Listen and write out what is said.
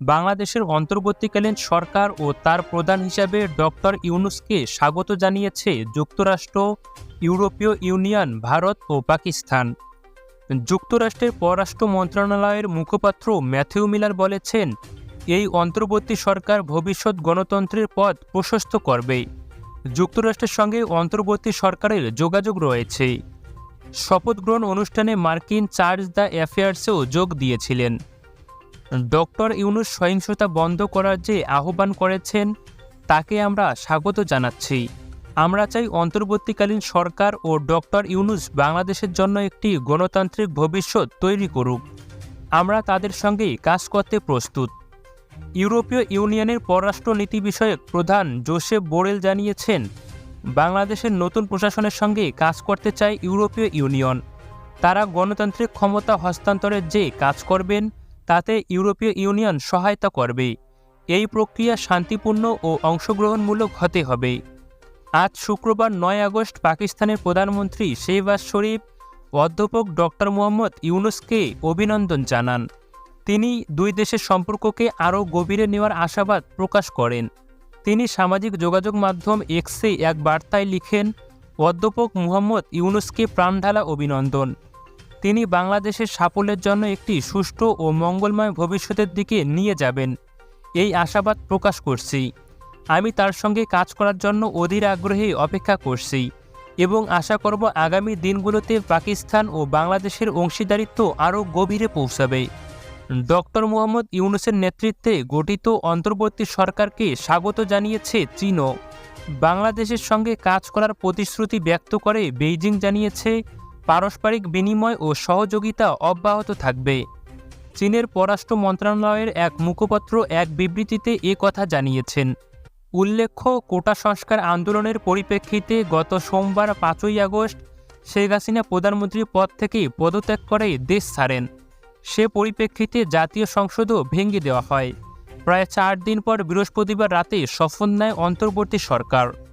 বাংলাদেশের অন্তর্বর্তীকালীন সরকার ও তার প্রধান হিসাবে ডক্টর ইউনুসকে স্বাগত জানিয়েছে যুক্তরাষ্ট্র, ইউরোপীয় ইউনিয়ন, ভারত ও পাকিস্তান। যুক্তরাষ্ট্রের পররাষ্ট্র মন্ত্রণালয়ের মুখপাত্র ম্যাথিউ মিলার বলেছেন, এই অন্তর্বর্তী সরকার ভবিষ্যৎ গণতন্ত্রের পথ প্রশস্ত করবে। যুক্তরাষ্ট্রের সঙ্গে অন্তর্বর্তী সরকারের যোগাযোগ রয়েছে। শপথ গ্রহণ অনুষ্ঠানে মার্কিন চার্জ দ্য অ্যাফেয়ার্সেও যোগ দিয়েছিলেন। ডক্টর ইউনুস সহিংসতা বন্ধ করার যে আহ্বান করেছেন, তাকে আমরা স্বাগত জানাচ্ছি। আমরা চাই অন্তর্বর্তীকালীন সরকার ও ডক্টর ইউনুস বাংলাদেশের জন্য একটি গণতান্ত্রিক ভবিষ্যৎ তৈরি করুক। আমরা তাদের সঙ্গেই কাজ করতে প্রস্তুত। ইউরোপীয় ইউনিয়নের পররাষ্ট্রনীতি বিষয়ক প্রধান জোসেফ বোরেল জানিয়েছেন, বাংলাদেশের নতুন প্রশাসনের সঙ্গে কাজ করতে চায় ইউরোপীয় ইউনিয়ন। তারা গণতান্ত্রিক ক্ষমতা হস্তান্তরের যে কাজ করবেন তাতে ইউরোপীয় ইউনিয়ন সহায়তা করবে। এই প্রক্রিয়া শান্তিপূর্ণ ও অংশগ্রহণমূলক হতে হবে। আজ শুক্রবার নয় আগস্ট পাকিস্তানের প্রধানমন্ত্রী শেহবাজ শরীফ, অধ্যাপক ডক্টর মোহাম্মদ ইউনুসকে অভিনন্দন জানান। তিনি দুই দেশের সম্পর্ককে আরও গভীরে নেওয়ার আশাবাদ প্রকাশ করেন। তিনি সামাজিক যোগাযোগ মাধ্যম এক্সে এক বার্তায় লিখেন, অধ্যাপক মুহাম্মদ ইউনুসকে প্রাণঢালা অভিনন্দন। তিনি বাংলাদেশের সাফল্যের জন্য একটি সুষ্ঠু ও মঙ্গলময় ভবিষ্যতের দিকে নিয়ে যাবেন। এই আশাবাদ প্রকাশ করছি। আমি তার সঙ্গে কাজ করার জন্য অধীর আগ্রহে অপেক্ষা করছি এবং আশা করব আগামী দিনগুলোতে পাকিস্তান ও বাংলাদেশের অংশীদারিত্ব আরও গভীরে পৌঁছাবে। ডক্টর মোহাম্মদ ইউনুসের নেতৃত্বে গঠিত অন্তর্বর্তী সরকারকে স্বাগত জানিয়েছে চীনও। বাংলাদেশের সঙ্গে কাজ করার প্রতিশ্রুতি ব্যক্ত করে বেইজিং জানিয়েছে পারস্পরিক বিনিময় ও সহযোগিতা অব্যাহত থাকবে। চীনের পররাষ্ট্র মন্ত্রণালয়ের এক মুখপাত্র এক বিবৃতিতে এ কথা জানিয়েছেন। উল্লেখ্য, কোটা সংস্কার আন্দোলনের পরিপ্রেক্ষিতে গত সোমবার পাঁচই আগস্ট শেখ হাসিনা প্রধানমন্ত্রীর পদ থেকে পদত্যাগ করে দেশ ছাড়েন। সে পরিপ্রেক্ষিতে জাতীয় সংসদও ভেঙে দেওয়া হয়। প্রায় চার দিন পর বৃহস্পতিবার রাতে শপথ নেয় অন্তর্বর্তী সরকার।